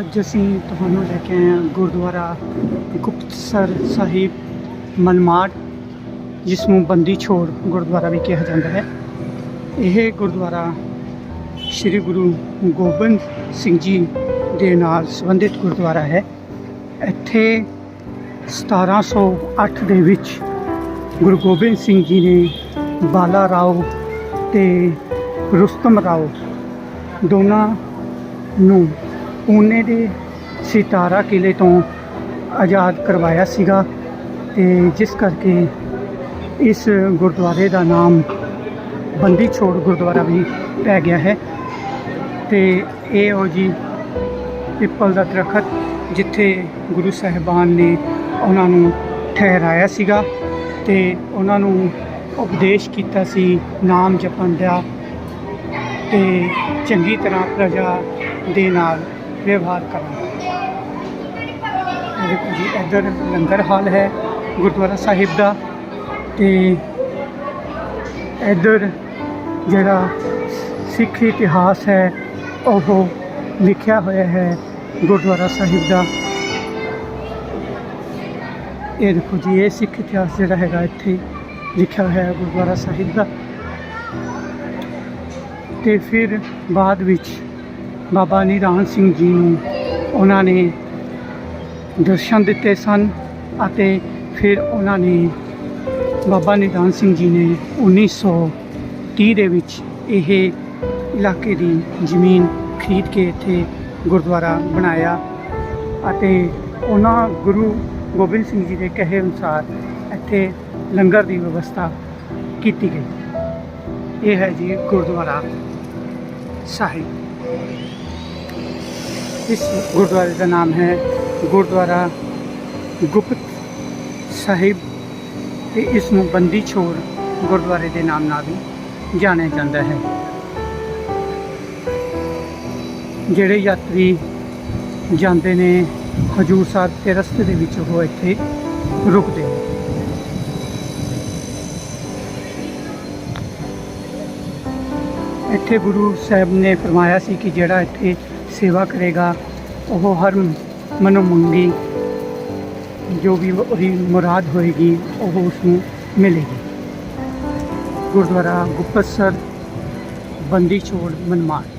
ਅੱਜ ਅਸੀਂ ਤੁਹਾਨੂੰ ਲੈ ਕੇ ਆਏ ਹਾਂ ਗੁਰਦੁਆਰਾ ਗੁਪਤਸਰ ਸਾਹਿਬ ਮਨਮਾੜ ਜਿਸ ਨੂੰ ਬੰਦੀ ਛੋੜ ਗੁਰਦੁਆਰਾ ਵੀ ਕਿਹਾ ਜਾਂਦਾ ਹੈ। ਇਹ ਗੁਰਦੁਆਰਾ ਸ੍ਰੀ ਗੁਰੂ ਗੋਬਿੰਦ ਸਿੰਘ ਜੀ ਦੇ ਨਾਲ ਸੰਬੰਧਿਤ ਗੁਰਦੁਆਰਾ ਹੈ। ਇੱਥੇ 1708 ਦੇ ਵਿੱਚ ਗੁਰੂ ਗੋਬਿੰਦ ਸਿੰਘ ਜੀ ਨੇ ਬਾਲਾ ਰਾਓ ਤੇ ਰੁਸਤਮ ਰਾਓ ਦੋਨਾਂ ਨੂੰ ਪੂਨੇ ਦੇ ਸਿਤਾਰਾ ਕਿਲੇ ਤੋਂ ਆਜ਼ਾਦ ਕਰਵਾਇਆ ਸੀਗਾ ਤੇ ਜਿਸ ਕਰਕੇ ਇਸ ਗੁਰਦੁਆਰੇ ਦਾ ਨਾਮ ਬੰਦੀ ਛੋੜ ਗੁਰਦੁਆਰਾ ਵੀ ਪੈ ਗਿਆ ਹੈ। ਤੇ ਇਹ ਉਹ ਜੀ ਪਿੱਪਲ ਦਾ ਦਰਖਤ ਜਿੱਥੇ ਗੁਰੂ ਸਾਹਿਬਾਨ ਨੇ ਉਹਨਾਂ ਨੂੰ ਠਹਿਰਾਇਆ ਸੀਗਾ ਤੇ ਉਹਨਾਂ ਨੂੰ ਉਪਦੇਸ਼ ਕੀਤਾ ਸੀ ਨਾਮ ਜਪਣ ਦਾ ਤੇ ਚੰਗੀ ਤਰ੍ਹਾਂ ਪ੍ਰਜਾ ਦੇ ਨਾਲ ਵਿਵਹਾਰ ਕਰਨਾ। ਦੇਖੋ ਜੀ, ਇੱਧਰ ਲੰਗਰ ਹਾਲ ਹੈ, ਗੁਰਦੁਆਰਾ ਸਾਹਿਬ ਦਾ ਤੇ ਇੱਧਰ ਜਿਹੜਾ ਸਿੱਖ ਇਤਿਹਾਸ ਹੈ, ਉਹ ਲਿਖਿਆ ਹੋਇਆ ਹੈ ਗੁਰਦੁਆਰਾ ਸਾਹਿਬ ਦਾ। ਇਹ ਦੇਖੋ ਜੀ, ਇਹ ਸਿੱਖ ਇਤਿਹਾਸ ਜਿਹੜਾ ਹੈਗਾ, ਇੱਥੇ ਲਿਖਿਆ ਹੋਇਆ ਹੈ ਗੁਰਦੁਆਰਾ ਸਾਹਿਬ ਦਾ। ਤੇ ਫਿਰ ਬਾਅਦ ਵਿੱਚ ਬਾਬਾ ਨਿਧਾਨ ਸਿੰਘ ਜੀ ਨੂੰ ਉਹਨਾਂ ਨੇ ਦਰਸ਼ਨ ਦਿੱਤੇ ਸਨ ਅਤੇ ਫਿਰ ਉਹਨਾਂ ਨੇ ਬਾਬਾ ਨਿਧਾਨ ਸਿੰਘ ਜੀ ਨੇ 1930 ਦੇ ਵਿੱਚ ਇਹ ਇਲਾਕੇ ਦੀ ਜ਼ਮੀਨ ਖਰੀਦ ਕੇ ਇੱਥੇ ਗੁਰਦੁਆਰਾ ਬਣਾਇਆ ਅਤੇ ਉਹਨਾਂ ਗੁਰੂ ਗੋਬਿੰਦ ਸਿੰਘ ਜੀ ਦੇ ਕਹੇ ਅਨੁਸਾਰ ਇੱਥੇ ਲੰਗਰ ਦੀ ਵਿਵਸਥਾ ਕੀਤੀ ਗਈ। ਇਹ ਹੈ ਜੀ ਗੁਰਦੁਆਰਾ ਸਾਹਿਬ। ਇਸ ਗੁਰਦੁਆਰੇ ਦਾ ਨਾਮ ਹੈ ਗੁਰਦੁਆਰਾ ਗੁਪਤ ਸਾਹਿਬ ਤੇ ਇਸ ਨੂੰ ਬੰਦੀ ਛੋੜ ਗੁਰਦੁਆਰੇ ਦੇ ਨਾਮ ਨਾਲ ਵੀ ਜਾਣਿਆ ਜਾਂਦਾ ਹੈ ਜਿਹੜੇ ਯਾਤਰੀ ਜਾਂਦੇ ਨੇ ਹਜੂਰ ਸਾਹਿਬ ਦੇ ਰਸਤੇ ਦੇ ਵਿੱਚ ਉਹ ਇੱਥੇ ਰੁਕਦੇ ਨੇ ਇੱਥੇ ਗੁਰੂ ਸਾਹਿਬ ਨੇ ਫਰਮਾਇਆ ਸੀ ਕਿ ਜਿਹੜਾ ਇੱਥੇ ਸੇਵਾ ਕਰੇਗਾ, ਉਹ ਹਰ ਮਨੋਮੰਗੀ ਜੋ ਵੀ ਉਹਦੀ ਮੁਰਾਦ ਹੋਏਗੀ, ਉਹ ਉਸ ਨੂੰ ਮਿਲੇਗੀ। ਗੁਰਦੁਆਰਾ ਗੁਪਤਸਰ, ਬੰਦੀ ਛੋੜ ਮਨਮਾਨ।